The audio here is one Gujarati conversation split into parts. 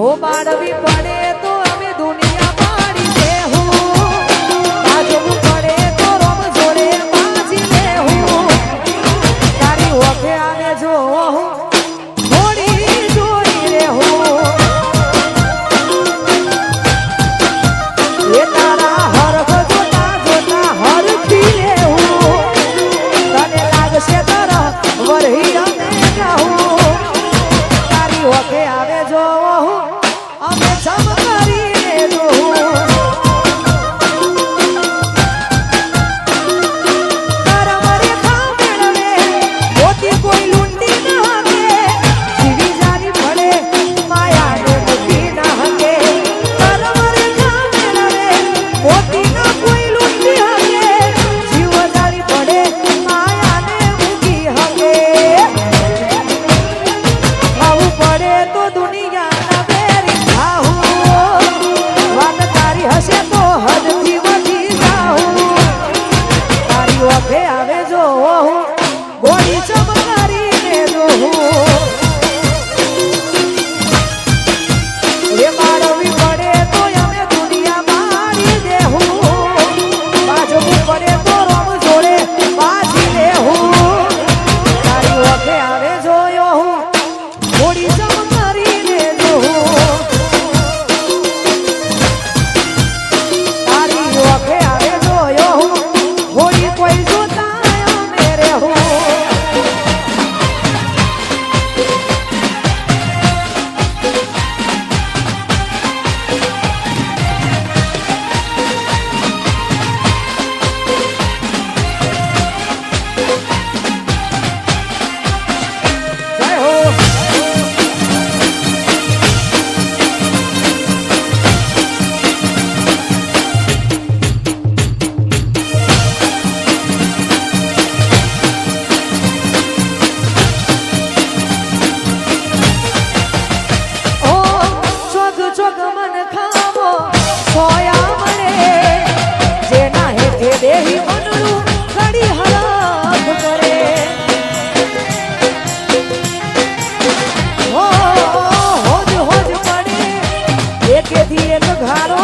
ઓ બાળવી પડે તો અમે દુનિયા કેથી એક ઘારો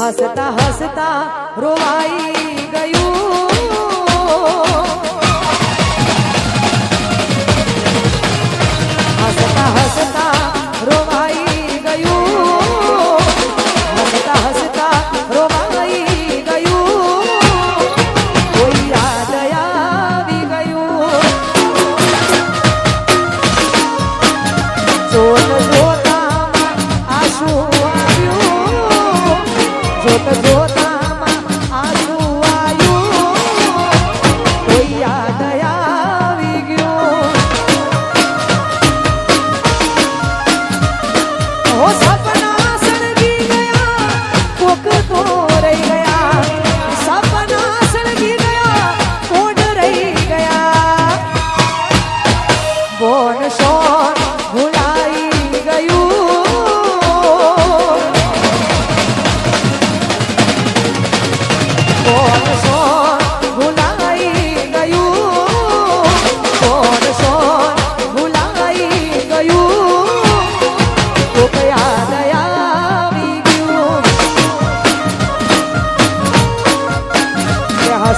हंसता हंसता रोवाई गयू।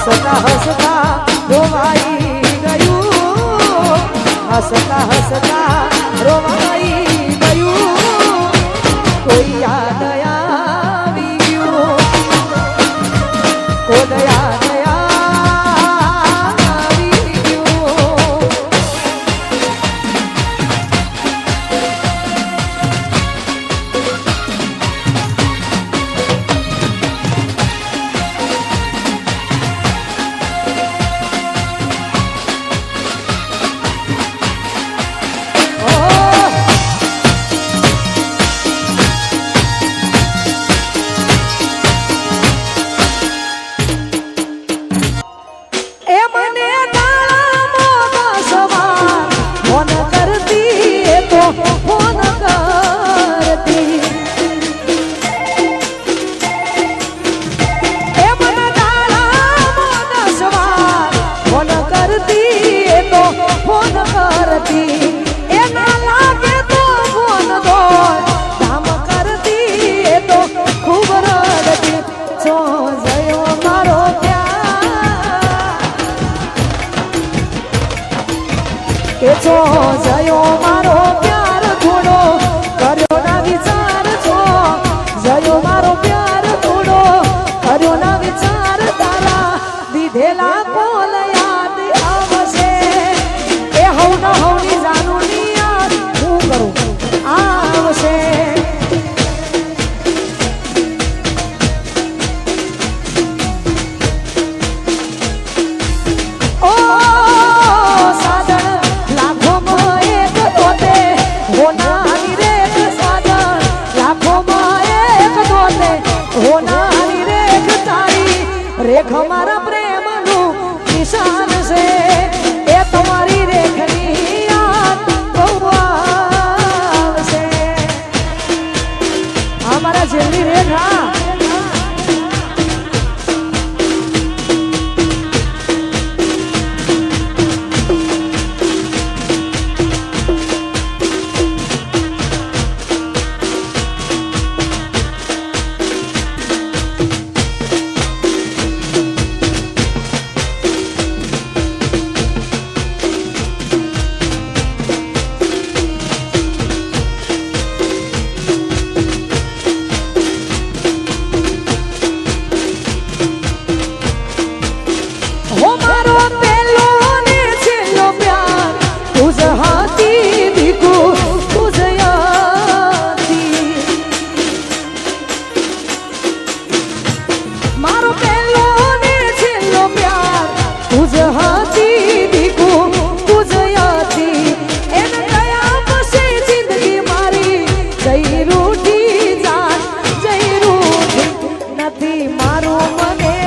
હસતા હસતા રોવાઈ ગયું. હસતા હસતા રોવાઈ જો રેખ મારા પ્રેમનું નિશાન છે. ಮನೆ